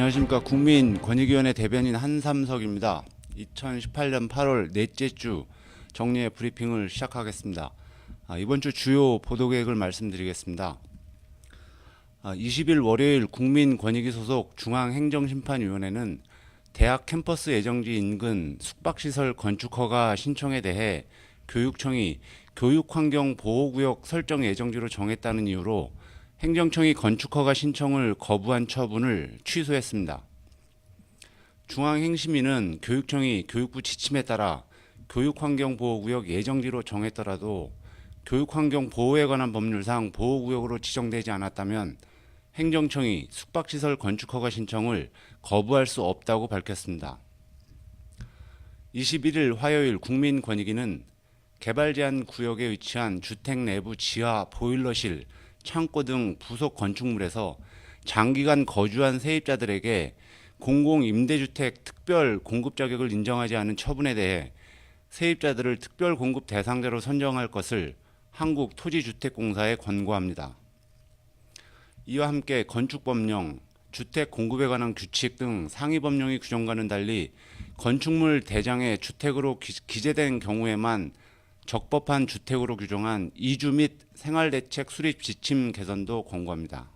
안녕하십니까 국민권익위원회 대변인 한삼석입니다. 2018년 8월 넷째 주 정리의 브리핑을 시작하겠습니다. 아, 이번 주 주요 보도 계획을 말씀드리겠습니다. 아, 20일 월요일 국민권익위 소속 중앙행정심판위원회는 대학 캠퍼스 예정지 인근 숙박시설 건축 허가 신청에 대해 교육청이 교육환경보호구역 설정 예정지로 정했다는 이유로 행정청이 건축허가 신청을 거부한 처분을 취소했습니다. 중앙행심위는 교육청이 교육부 지침에 따라 교육환경보호구역 예정지로 정했더라도 교육환경보호에 관한 법률상 보호구역으로 지정되지 않았다면 행정청이 숙박시설 건축허가 신청을 거부할 수 없다고 밝혔습니다. 21일 화요일 국민권익위는 개발 제한 구역에 위치한 주택 내부 지하 보일러실, 창고 등 부속 건축물에서 장기간 거주한 세입자들에게 공공 임대주택 특별 공급 자격을 인정하지 않은 처분에 대해 세입자들을 특별 공급 대상자로 선정할 것을 한국토지주택공사에 권고합니다. 이와 함께 건축법령, 주택 공급에 관한 규칙 등 상위 법령의 규정과는 달리 건축물 대장에 주택으로 기- 기재된 경우에만 적법한 주택으로 규정한 이주 및 생활대책 수립 지침 개선도 권고합니다.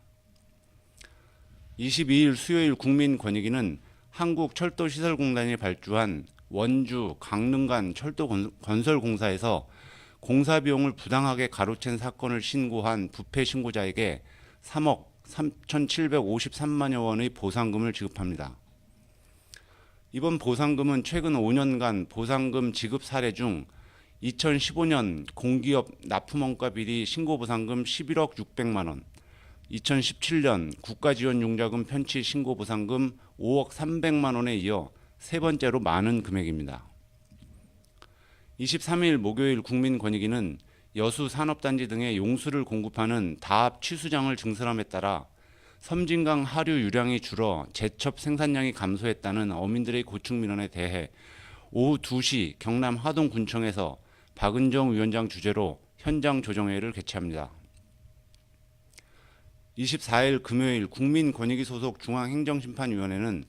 22일 수요일 국민권익위는 한국철도시설공단이 발주한 원주 강릉 간 철도 건- 건설공사에서 공사 비용을 부당하게 가로챈 사건을 신고한 부패 신고자에게 3억 3,753만여 원의 보상금을 지급합니다. 이번 보상금은 최근 5년간 보상금 지급 사례 중 2015년 공기업 납품원가 비리 신고 보상금 11억 600만 원, 2017년 국가지원융자금 편취 신고 보상금 5억 300만 원에 이어 세 번째로 많은 금액입니다. 23일 목요일 국민권익위는 여수 산업단지 등의 용수를 공급하는 다합 취수장을 증설함에 따라 섬진강 하류 유량이 줄어 제첩 생산량이 감소했다는 어민들의 고충 민원에 대해 오후 2시 경남 하동군청에서 박은정 위원장 주재로 현장 조정회의를 개최합니다. 24일 금요일 국민권익위 소속 중앙행정심판위원회는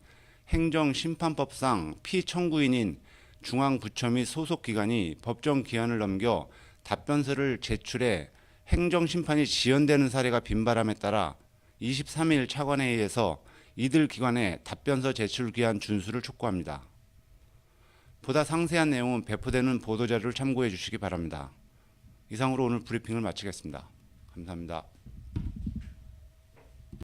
행정심판법상 피청구인인 중앙부처 및 소속 기관이 법정 기한을 넘겨 답변서를 제출해 행정심판이 지연되는 사례가 빈발함에 따라 23일 차관회의에서 이들 기관의 답변서 제출 기한 준수를 촉구합니다. 보다 상세한 내용은 배포되는 보도자료를 참고해 주시기 바랍니다. 이상으로 오늘 브리핑을 마치겠습니다. 감사합니다.